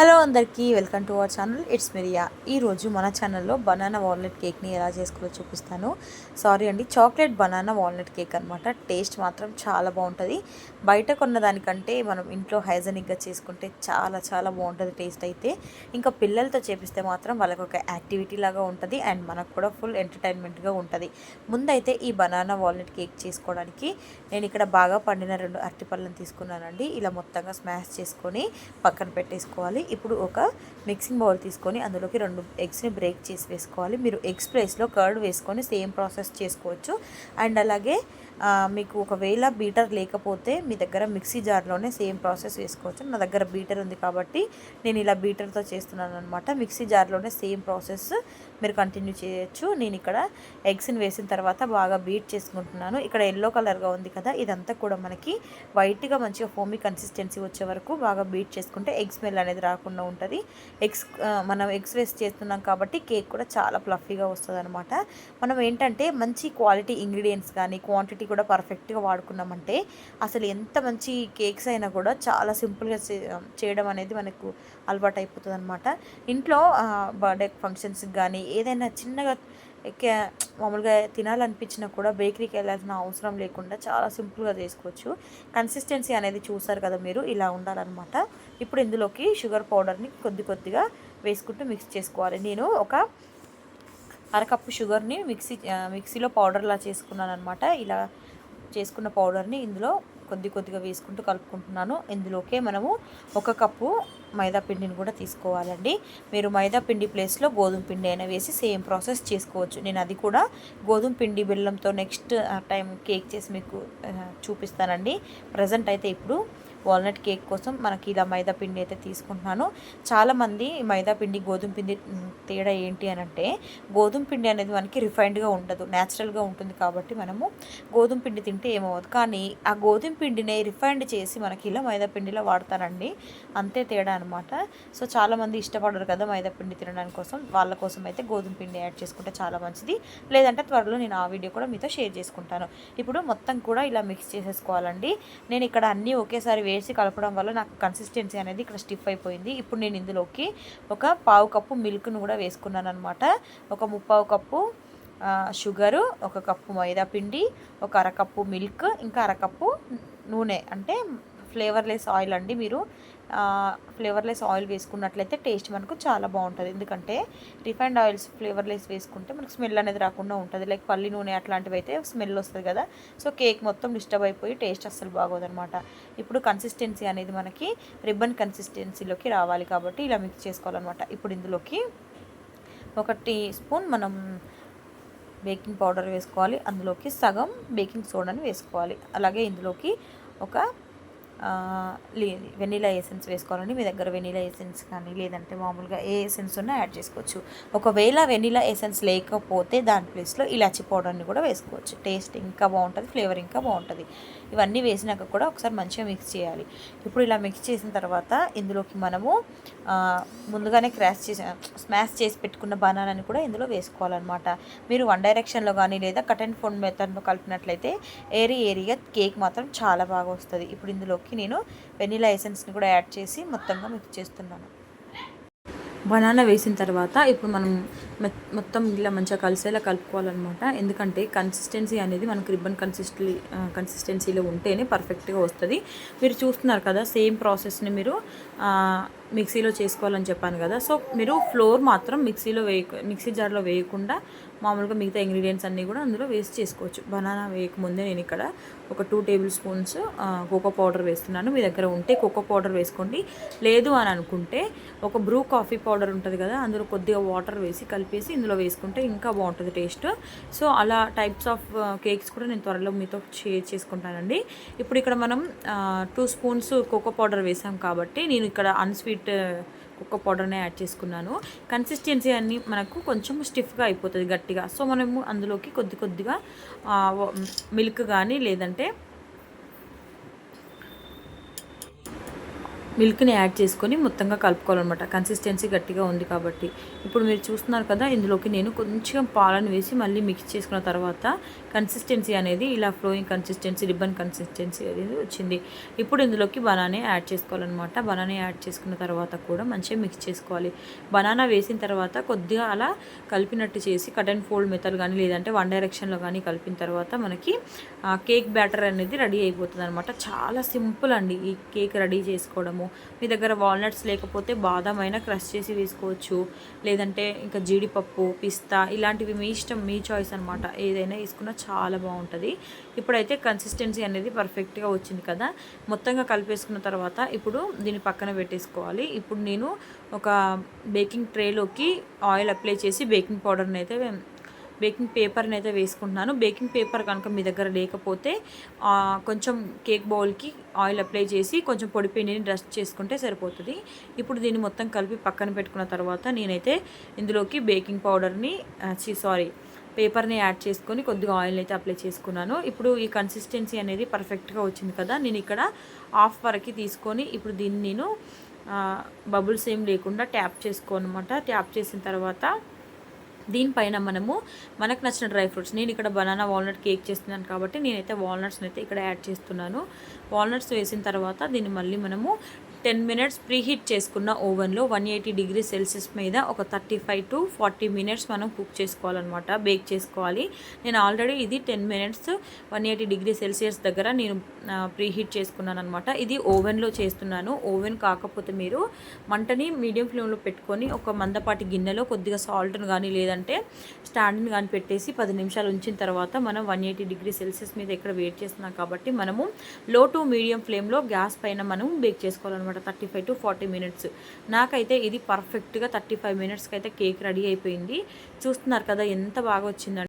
Hello అందరికీ welcome to our channel. It's Miriya ఈరోజు మన ఛానల్లో బనానా వాల్నట్ కేక్ని ఎలా చేసుకోవాలో చూపిస్తాను. సారీ అండి చాక్లెట్ బనానా వాల్నట్ కేక్ అనమాట టేస్ట్ మాత్రం చాలా బాగుంటుంది. బయట కొన్న దానికంటే మనం ఇంట్లో హైజనిక్గా చేసుకుంటే చాలా చాలా బాగుంటుంది టేస్ట్ అయితే. ఇంకా పిల్లలతో చేపిస్తే మాత్రం వాళ్ళకి ఒక యాక్టివిటీ లాగా ఉంటుంది అండ్ మనకు కూడా ఫుల్ ఎంటర్టైన్మెంట్గా ఉంటుంది. ముందైతే ఈ బనానా వాల్నట్ కేక్ చేసుకోవడానికి నేను ఇక్కడ బాగా పండిన రెండు అరటిపళ్ళను తీసుకున్నానండి. ఇలా మొత్తంగా స్మాష్ చేసుకొని పక్కన పెట్టేసుకోవాలి. ఇప్పుడు ఒక మిక్సింగ్ బౌల్ తీసుకొని అందులోకి రెండు ఎగ్స్ని బ్రేక్ చేసి వేసుకోవాలి. మీరు ఎగ్స్ ప్లేస్లో కర్డ్ వేసుకొని సేమ్ ప్రాసెస్ చేసుకోవచ్చు. అండ్ అలాగే మీకు ఒకవేళ బీటర్ లేకపోతే మీ దగ్గర మిక్సీ జార్లోనే సేమ్ ప్రాసెస్ వేసుకోవచ్చు. నా దగ్గర బీటర్ ఉంది కాబట్టి నేను ఇలా బీటర్తో చేస్తున్నాను అనమాట మిక్సీ జార్లోనే సేమ్ ప్రాసెస్ మీరు కంటిన్యూ చేయొచ్చు. నేను ఇక్కడ ఎగ్స్ని వేసిన తర్వాత బాగా బీట్ చేసుకుంటున్నాను. ఇక్కడ ఎల్లో కలర్గా ఉంది కదా ఇదంతా కూడా మనకి వైట్గా మంచిగా హోమీ కన్సిస్టెన్సీ వచ్చే వరకు బాగా బీట్ చేసుకుంటే ఎగ్ స్మెల్ అనేది రాకుండా ఉంటుంది. ఎగ్స్ మనం ఎగ్స్ వేస్ట్ చేస్తున్నాం కాబట్టి కేక్ కూడా చాలా ఫ్లఫీగా వస్తుంది అనమాట మనం ఏంటంటే మంచి క్వాలిటీ ఇంగ్రీడియంట్స్ కానీ క్వాంటిటీ కూడా పర్ఫెక్ట్గా వాడుకున్నామంటే అసలు ఎంత మంచి కేక్స్ అయినా కూడా చాలా సింపుల్గా చేయడం అనేది మనకు అలవాటు అయిపోతుంది అనమాట ఇంట్లో బర్త్డే ఫంక్షన్స్కి కానీ ఏదైనా చిన్నగా ఎక్క- మామూలుగా తినాలనిపించినా కూడా బేకరీకి వెళ్ళాల్సిన అవసరం లేకుండా చాలా సింపుల్గా చేసుకోవచ్చు. కన్సిస్టెన్సీ అనేది చూసారు కదా మీరు ఇలా ఉండాలన్నమాట. ఇప్పుడు ఇందులోకి షుగర్ పౌడర్ని కొద్ది కొద్దిగా వేసుకుంటూ మిక్స్ చేసుకోవాలి. నేను ఒక అరకప్పు షుగర్ని మిక్సీ మిక్సీలో పౌడర్లా చేసుకున్నాను అనమాట ఇలా చేసుకున్న పౌడర్ని ఇందులో కొద్ది కొద్దిగా వేసుకుంటూ కలుపుకుంటున్నాను. ఇందులోకే మనము ఒక కప్పు మైదా పిండిని కూడా తీసుకోవాలండి. మీరు మైదా పిండి ప్లేస్లో గోధుమ పిండి అయినా వేసి సేమ్ ప్రాసెస్ చేసుకోవచ్చు. నేను అది కూడా గోధుమ పిండి బెల్లంతో నెక్స్ట్ టైం కేక్ చేసి మీకు చూపిస్తానండి. ప్రజెంట్ అయితే ఇప్పుడు వాల్నట్ కేక్ కోసం మనకి ఇలా మైదా పిండి అయితే తీసుకుంటున్నాను. చాలామంది మైదా పిండి గోధుమ పిండి తేడా ఏంటి అని అంటే గోధుమ పిండి అనేది మనకి రిఫైన్డ్గా ఉండదు. న్యాచురల్గా ఉంటుంది కాబట్టి మనము గోధుమ పిండి తింటే ఏమవుతుంది కానీ ఆ గోధుమ పిండిని రిఫైండ్ చేసి మనకి ఇలా మైదా పిండిలో వాడతారండి. అంతే తేడా అనమాట సో చాలామంది ఇష్టపడరు కదా మైదా పిండి తినడానికి కోసం. వాళ్ళ కోసం అయితే గోధుమ పిండి యాడ్ చేసుకుంటే చాలా మంచిది. లేదంటే త్వరలో నేను ఆ వీడియో కూడా మీతో షేర్ చేసుకుంటాను. ఇప్పుడు మొత్తం కూడా ఇలా మిక్స్ చేసేసుకోవాలండి. నేను ఇక్కడ అన్నీ ఒకేసారి వేసి కలపడం వల్ల నాకు కన్సిస్టెన్సీ అనేది ఇక్కడ స్టిఫ్ అయిపోయింది. ఇప్పుడు నేను ఇందులోకి ఒక పావు కప్పు మిల్క్ను కూడా వేసుకున్నాను అనమాట ఒక ముప్పావు కప్పు షుగరు ఒక కప్పు మైదా పిండి ఒక అరకప్పు మిల్క్ ఇంకా అరకప్పు నూనె. అంటే ఫ్లేవర్లెస్ ఆయిల్ అండి మీరు ఫ్లేవర్లెస్ ఆయిల్ వేసుకున్నట్లయితే టేస్ట్ మనకు చాలా బాగుంటుంది. ఎందుకంటే రిఫైండ్ ఆయిల్స్ ఫ్లేవర్లెస్ వేసుకుంటే మనకు స్మెల్ అనేది రాకుండా ఉంటుంది. లైక్ పల్లి నూనె అట్లాంటివి అయితే స్మెల్ వస్తుంది కదా. సో కేక్ మొత్తం డిస్టర్బ్ అయిపోయి టేస్ట్ అస్సలు బాగోదన్నమాట ఇప్పుడు కన్సిస్టెన్సీ అనేది మనకి రిబ్బన్ కన్సిస్టెన్సీలోకి రావాలి కాబట్టి ఇలా మిక్స్ చేసుకోవాలన్నమాట ఇప్పుడు ఇందులోకి ఒక టీ స్పూన్ మనం బేకింగ్ పౌడర్ వేసుకోవాలి. అందులోకి సగం బేకింగ్ సోడాని వేసుకోవాలి. అలాగే ఇందులోకి ఒక వెనీలా ఎసెన్స్ వేసుకోవాలండి. మీ దగ్గర వెనీలా ఎసెన్స్ కానీ లేదంటే మామూలుగా ఏ ఎసెన్స్ ఉన్నా యాడ్ చేసుకోవచ్చు. ఒకవేళ వెనీలా ఎసెన్స్ లేకపోతే దాని ప్లేస్లో ఇలాచి పౌడర్ని కూడా వేసుకోవచ్చు. టేస్ట్ ఇంకా బాగుంటుంది ఫ్లేవర్ ఇంకా బాగుంటుంది. ఇవన్నీ వేసినాక కూడా ఒకసారి మంచిగా మిక్స్ చేయాలి. ఇప్పుడు ఇలా మిక్స్ చేసిన తర్వాత ఇందులోకి మనము ముందుగానే క్రాష్ చేసి స్మాష్ చేసి పెట్టుకున్న బనానాని కూడా ఇందులో వేసుకోవాలన్నమాట. మీరు వన్ డైరెక్షన్లో కానీ లేదా కట్ అండ్ ఫోన్ మెథడ్లో కలిపినట్లయితే ఏరి ఏరిగా కేక్ మాత్రం చాలా బాగా వస్తుంది. ఇప్పుడు ఇందులోకి నేను వెనీలా ఎసెన్స్ని కూడా యాడ్ చేసి మొత్తంగా మిక్స్ చేస్తున్నాను. బనానా వేసిన తర్వాత ఇప్పుడు మనం మొత్తం ఇలా మంచిగా కలిసేలా కలుపుకోవాలన్నమాట. ఎందుకంటే కన్సిస్టెన్సీ అనేది మనకు రిబ్బన్ కన్సిస్టెన్సీ కన్సిస్టెన్సీలో ఉంటేనే పర్ఫెక్ట్గా వస్తుంది. మీరు చూస్తున్నారు కదా సేమ్ ప్రాసెస్ని మీరు మిక్సీలో చేసుకోవాలని చెప్పాను కదా. సో మీరు ఫ్లోర్ మాత్రం మిక్సీలో వేయ మిక్సీ జార్లో వేయకుండా మామూలుగా మిగతా ఇంగ్రీడియంట్స్ అన్నీ కూడా అందులో వేస్ట్ చేసుకోవచ్చు. బనానా వేయకముందే నేను ఇక్కడ ఒక two tablespoons cocoa powder వేస్తున్నాను. మీ దగ్గర ఉంటే కోకో పౌడర్ వేసుకోండి. లేదు అని అనుకుంటే ఒక బ్రూ కాఫీ పౌడర్ ఉంటుంది కదా అందులో కొద్దిగా వాటర్ వేసి కలిపి చెప్పేసి ఇందులో వేసుకుంటే ఇంకా బాగుంటుంది టేస్ట్. సో అలా టైప్స్ ఆఫ్ కేక్స్ కూడా నేను త్వరలో మీతో షేర్ చేసుకుంటానండి. ఇప్పుడు ఇక్కడ మనం టూ స్పూన్స్ కోకో పౌడర్ వేసాం కాబట్టి నేను ఇక్కడ అన్స్వీట్ కోకో పౌడర్నే యాడ్ చేసుకున్నాను. కన్సిస్టెన్సీ అన్ని మనకు కొంచెం స్టిఫ్గా అయిపోతుంది గట్టిగా. సో మనము అందులోకి కొద్ది కొద్దిగా మిల్క్ కానీ లేదంటే మిల్క్ని యాడ్ చేసుకొని మొత్తంగా కలుపుకోవాలన్నమాట. కన్సిస్టెన్సీ గట్టిగా ఉంది కాబట్టి. ఇప్పుడు మీరు చూస్తున్నారు కదా ఇందులోకి నేను కొంచెం పాలను వేసి మళ్ళీ మిక్స్ చేసుకున్న తర్వాత కన్సిస్టెన్సీ అనేది ఇలా ఫ్లోయింగ్ కన్సిస్టెన్సీ రిబ్బన్ కన్సిస్టెన్సీ అనేది వచ్చింది. ఇప్పుడు ఇందులోకి బనానే యాడ్ చేసుకోవాలన్నమాట. బనానా యాడ్ చేసుకున్న తర్వాత కూడా మంచిగా మిక్స్ చేసుకోవాలి. బనానా వేసిన తర్వాత కొద్దిగా అలా కలిపినట్టు చేసి కట్ అండ్ ఫోల్డ్ మెథడ్ కానీ లేదంటే వన్ డైరెక్షన్లో కానీ కలిపిన తర్వాత మనకి కేక్ బ్యాటర్ అనేది రెడీ అయిపోతుంది అనమాట చాలా సింపుల్ అండి ఈ కేక్ రెడీ చేసుకోవడము. మీ దగ్గర వాల్నట్స్ లేకపోతే బాదం అయినా క్రష్ చేసి వేసుకోవచ్చు. లేదంటే ఇంకా జీడిపప్పు పిస్తా ఇలాంటివి మీ ఇష్టం మీ చాయిస్ అనమాట ఏదైనా వేసుకున్నా చాలా బాగుంటుంది. ఇప్పుడైతే కన్సిస్టెన్సీ అనేది పర్ఫెక్ట్గా వచ్చింది కదా. మొత్తంగా కలిపేసుకున్న తర్వాత ఇప్పుడు దీన్ని పక్కన పెట్టేసుకోవాలి. ఇప్పుడు నేను ఒక బేకింగ్ ట్రేలోకి ఆయిల్ అప్లై చేసి బేకింగ్ పౌడర్ని అయితే బేకింగ్ పేపర్ని అయితే వేసుకుంటున్నాను. బేకింగ్ పేపర్ కనుక మీ దగ్గర లేకపోతే కొంచెం కేక్ బౌల్కి ఆయిల్ అప్లై చేసి కొంచెం పొడి పిండిని డస్ట్ చేసుకుంటే సరిపోతుంది. ఇప్పుడు దీన్ని మొత్తం కలిపి పక్కన పెట్టుకున్న తర్వాత నేనైతే ఇందులోకి బేకింగ్ పౌడర్ని సారీ పేపర్ని యాడ్ చేసుకొని కొద్దిగా ఆయిల్ అయితే అప్లై చేసుకున్నాను. ఇప్పుడు ఈ కన్సిస్టెన్సీ అనేది పర్ఫెక్ట్గా వచ్చింది కదా నేను ఇక్కడ హాఫ్ వరకు తీసుకొని ఇప్పుడు దీన్ని నేను బబుల్స్ ఏం లేకుండా ట్యాప్ చేసుకోనమాట. ట్యాప్ చేసిన తర్వాత దీనిపైన మనము మనకు నచ్చిన డ్రై ఫ్రూట్స్ నేను ఇక్కడ బనానా వాల్నట్ కేక్ చేస్తున్నాను కాబట్టి నేనైతే వాల్నట్స్ని అయితే ఇక్కడ యాడ్ చేస్తున్నాను. వాల్నట్స్ వేసిన తర్వాత దీన్ని మళ్ళీ మనము టెన్ మినిట్స్ ప్రీహీట్ చేసుకున్న ఓవెన్లో వన్ ఎయిటీ డిగ్రీ సెల్సియస్ మీద ఒక thirty five to forty minutes మనం కుక్ చేసుకోవాలన్నమాట బేక్ చేసుకోవాలి. నేను ఆల్రెడీ ఇది ten minutes one eighty degree Celsius దగ్గర నేను ప్రీహీట్ చేసుకున్నాను అనమాట ఇది ఓవెన్లో చేస్తున్నాను. ఓవెన్ కాకపోతే మీరు మంటని మీడియం ఫ్లేమ్లో పెట్టుకొని ఒక మందపాటి గిన్నెలో కొద్దిగా సాల్ట్ను కానీ లేదంటే స్టాండ్ని కానీ పెట్టేసి పది నిమిషాలు ఉంచిన తర్వాత మనం వన్ ఎయిటీ డిగ్రీ సెల్సియస్ మీద ఇక్కడ వెయిట్ చేస్తున్నాం కాబట్టి మనము లో టు మీడియం ఫ్లేమ్లో గ్యాస్ పైన మనం బేక్ చేసుకోవాలన్నమాట. అనమాట thirty five to forty minutes నాకైతే ఇది పర్ఫెక్ట్గా థర్టీ ఫైవ్ మినిట్స్కి అయితే కేక్ రెడీ అయిపోయింది. చూస్తున్నారు కదా ఎంత బాగా వచ్చిందండి